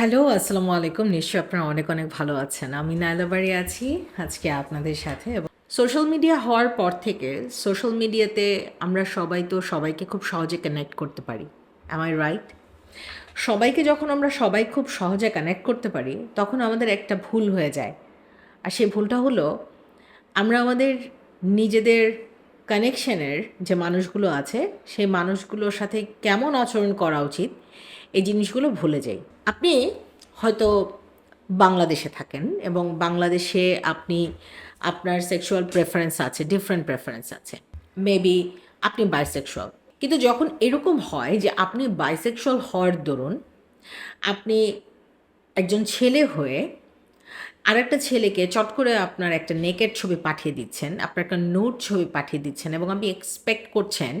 Hello, আসসালামু আলাইকুম। নিশ্চয়ই আপনারা অনেক অনেক ভালো আছেন। আমি নাইলাবাড়ি আছি আজকে আপনাদের সাথে এবং সোশ্যাল মিডিয়া হওয়ার পর থেকে সোশ্যাল মিডিয়াতে আমরা সবাই তো সবাইকে খুব সহজে কানেক্ট করতে পারি। অ্যাম আই রাইট সবাইকে যখন আমরা সবাই খুব সহজে কানেক্ট করতে পারি, তখন আমাদের একটা ভুল হয়ে যায়। আর সেই ভুলটা হলো, আমরা আমাদের নিজেদের কানেকশনের যে মানুষগুলো আছে, সেই মানুষগুলোর সাথে কেমন আচরণ করা উচিত এই জিনিসগুলো ভুলে যাই। আপনি হয়তো বাংলাদেশে থাকেন এবং বাংলাদেশে আপনি, আপনার সেক্সুয়াল প্রেফারেন্স আছে ডিফারেন্ট প্রেফারেন্স আছে। মেবি আপনি বাইসেক্সুয়াল কিন্তু যখন এরকম হয় যে আপনি বাইসেক্সুয়াল হওয়ার দরুন, আপনি একজন ছেলে হয়ে আরেকটা ছেলেকে চট করে আপনার একটা নেকেট ছবি পাঠিয়ে দিচ্ছেন, আপনার একটা নোট ছবি পাঠিয়ে দিচ্ছেন এবং আপনি এক্সপেক্ট করছেন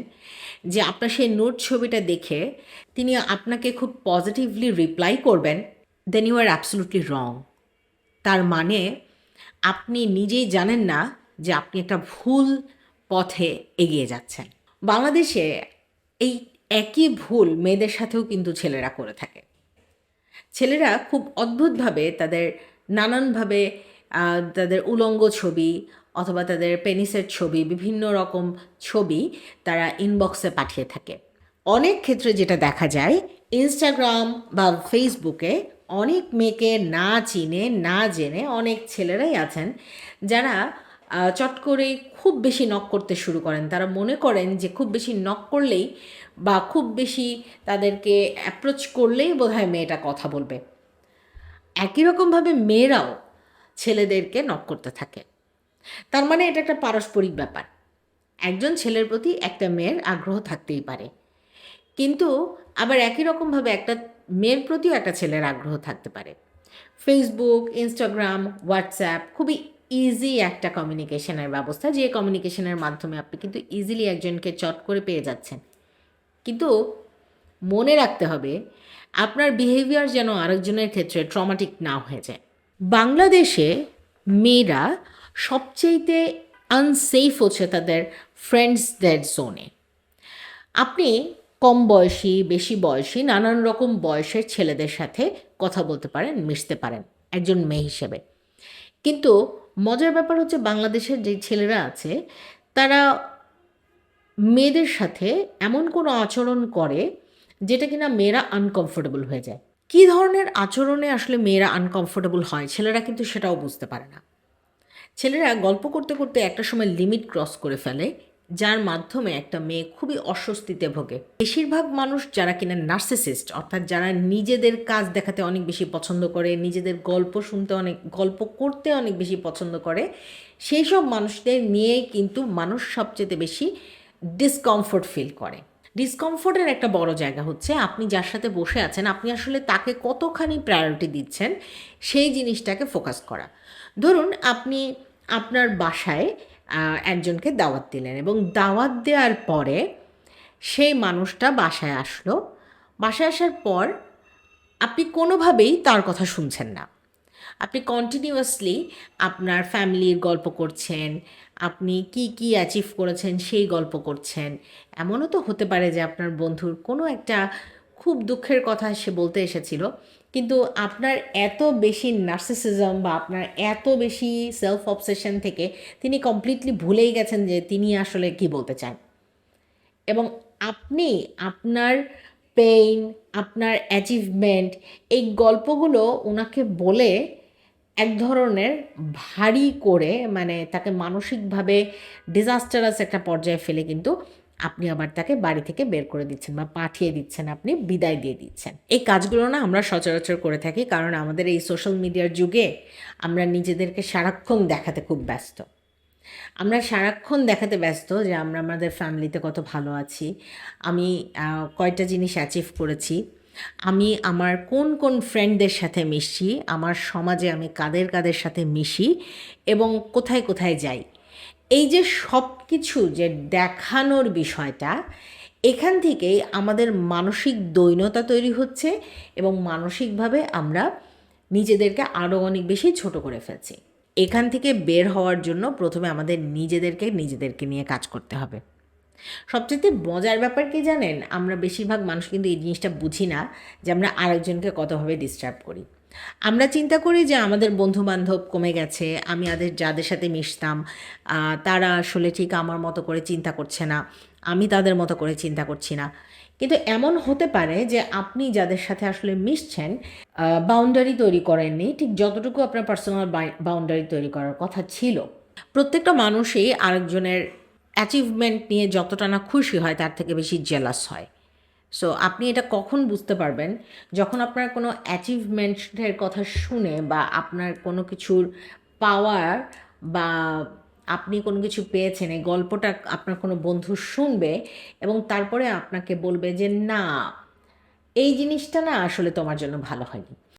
যে আপনার সেই নোট ছবিটা দেখে তিনি আপনাকে খুব পজিটিভলি রিপ্লাই করবেন দেন ইউ আর অ্যাবসলুটলি রং তার মানে আপনি নিজেই জানেন না যে আপনি একটা ভুল পথে এগিয়ে যাচ্ছেন। বাংলাদেশে এই একই ভুল মেয়েদের সাথেও কিন্তু ছেলেরা করে থাকে। ছেলেরা খুব অদ্ভুতভাবে তাদের নানানভাবে তাদের উলঙ্গ ছবি অথবা তাদের পেনিসের ছবি, বিভিন্ন রকম ছবি তারা ইনবক্সে পাঠিয়ে থাকে। অনেক ক্ষেত্রে যেটা দেখা যায় ইনস্টাগ্রাম বা ফেসবুকে অনেক মেয়েকে না চিনে, না জেনে অনেক ছেলেরাই আছেন যারা চট করে খুব বেশি নক করতে শুরু করেন। তারা মনে করেন যে খুব বেশি নক করলেই বা খুব বেশি তাদেরকে অ্যাপ্রোচ করলেই বোধহয় মেয়েটা কথা বলবে। একই রকমভাবে মেয়েরাও ছেলেদেরকে নক করতে থাকে। তার মানে এটা একটা পারস্পরিক ব্যাপার। একজন ছেলের প্রতি একটা মেয়ের আগ্রহ থাকতেই পারে। কিন্তু আবার একই রকমভাবে একটা মেয়ের প্রতিও একটা ছেলের আগ্রহ থাকতে পারে। ফেসবুক ইনস্টাগ্রাম হোয়াটসঅ্যাপ খুবই ইজি একটা কমিউনিকেশনের ব্যবস্থা। যে কমিউনিকেশনের মাধ্যমে আপনি কিন্তু ইজিলি একজনকে চট করে পেয়ে যাচ্ছেন। কিন্তু মনে রাখতে হবে, আপনার বিহেভিয়ার যেন আরেকজনের ক্ষেত্রে ট্রমাটিক না হয়ে যায়। বাংলাদেশে মেয়েরা সবচেয়েতে আনসেফ হচ্ছে তাদের ফ্রেন্ডসদের জোনে আপনি কম বয়সী, বেশি বয়সী, নানান রকম বয়সের ছেলেদের সাথে কথা বলতে পারেন, মিশতে পারেন, একজন মেয়ে হিসেবে। কিন্তু মজার ব্যাপার হচ্ছে বাংলাদেশের যে ছেলেরা আছে, তারা মেয়েদের সাথে এমন কোনো আচরণ করে যেটা কিনা মেয়েরা আনকমফোর্টেবল হয়ে যায়। কী ধরনের আচরণে আসলে মেয়েরা আনকমফোর্টেবল হয় ছেলেরা কিন্তু সেটাও বুঝতে পারে না। ছেলেরা গল্প করতে করতে একটা সময় লিমিট ক্রস করে ফেলে, যার মাধ্যমে একটা মেয়ে খুবই অস্বস্তিতে ভোগে। বেশিরভাগ মানুষ যারা কিনা নার্সিসিস্ট অর্থাৎ যারা নিজেদের কাজ দেখাতে অনেক বেশি পছন্দ করে, নিজেদের গল্প শুনতে অনেক, গল্প করতে অনেক বেশি পছন্দ করে, সেই সব মানুষদের নিয়েই কিন্তু মানুষ সবচেয়ে বেশি ডিসকমফোর্ট ফিল করে। ডিসকমফোর্টের একটা বড় জায়গা হচ্ছে আপনি যার সাথে বসে আছেন, আপনি আসলে তাকে কতখানি প্রায়োরিটি দিচ্ছেন সেই জিনিসটাকে ফোকাস করা। ধরুন আপনি আপনার বাসায় একজনকে দাওয়াত দিলেন এবং দাওয়াত দেওয়ার পরে সেই মানুষটা বাসায় আসলো। বাসায় আসার পর আপনি কোনোভাবেই তার কথা শুনছেন না। আপনি কন্টিনিউয়াসলি আপনার ফ্যামিলির গল্প করছেন, আপনি কি কি অ্যাচিভ করেছেন সেই গল্প করছেন। এমনও তো হতে পারে যে আপনার বন্ধুর কোনো একটা খুব দুঃখের কথা সে বলতে এসেছিল, কিন্তু আপনার এত বেশি নার্সিসিজম বা আপনার এত বেশি সেলফ অবসেশন থেকে তিনি কমপ্লিটলি ভুলেই গেছেন যে তিনি আসলে কি বলতে চান। এবং আপনি আপনার পেইন আপনার অ্যাচিভমেন্ট এই গল্পগুলো ওনাকে বলে এক ধরনের ভারী করে মানে তাকে মানসিকভাবে ডিজাস্টারাস একটা পর্যায়ে ফেলে কিন্তু আপনি আবার তাকে বাড়ি থেকে বের করে দিচ্ছেন বা পাঠিয়ে দিচ্ছেন, আপনি বিদায় দিয়ে দিচ্ছেন। এই কাজগুলো না আমরা সচরাচর করে থাকি কারণ আমাদের এই সোশ্যাল মিডিয়ার যুগে আমরা নিজেদেরকে সারাক্ষণ দেখাতে খুব ব্যস্ত। আমরা সারাক্ষণ দেখাতে ব্যস্ত যে আমরা আমাদের ফ্যামিলিতে কত ভালো আছি, আমি কয়টা জিনিস অ্যাচিভ করেছি। আমি আমার কোন কোন ফ্রেন্ডদের সাথে মিশি আমার সমাজে আমি কাদের কাদের সাথে মিশি এবং কোথায় কোথায় যাই। এই যে সব কিছু যে দেখানোর বিষয়টা, এখান থেকেই আমাদের মানসিক দৈন্যতা তৈরি হচ্ছে এবং মানসিকভাবে আমরা নিজেদেরকে আরও অনেক বেশি ছোট করে ফেলছি। এখান থেকে বের হওয়ার জন্য প্রথমে আমাদের নিজেদেরকে নিজেদেরকে নিয়ে কাজ করতে হবে। সবচেয়ে মজার ব্যাপার কি জানেন? আমরা বেশিরভাগ মানুষ কিন্তু এই জিনিসটা বুঝি না যে আমরা আরেকজনকে কতভাবে ডিস্টার্ব করি। আমরা চিন্তা করি যে আমাদের বন্ধু বান্ধব কমে গেছে, আমি আদের, যাদের সাথে মিশতাম তারা আসলে ঠিক আমার মতো করে চিন্তা করছে না, আমি তাদের মতো করে চিন্তা করছি না। কিন্তু এমন হতে পারে যে আপনি যাদের সাথে আসলে মিশছেন বাউন্ডারি তৈরি করেননি, ঠিক যতটুকু আপনার পার্সোনাল বাউন্ডারি তৈরি করার কথা ছিল। প্রত্যেকটা মানুষই আরেকজনের অ্যাচিভমেন্ট নিয়ে যতটা না খুশি হয়, তার থেকে বেশি জেলাস হয়। সো আপনি এটা কখন বুঝতে পারবেন? যখন আপনার কোনো অ্যাচিভমেন্টের কথা শুনে বা আপনার কোনো কিছুর পাওয়ার বা আপনি কোনো কিছু পেয়েছেন, এই গল্পটা আপনার কোনো বন্ধু শুনবে এবং তারপরে আপনাকে বলবে যে, না, এই জিনিসটা না আসলে তোমার জন্য ভালো হয়নি।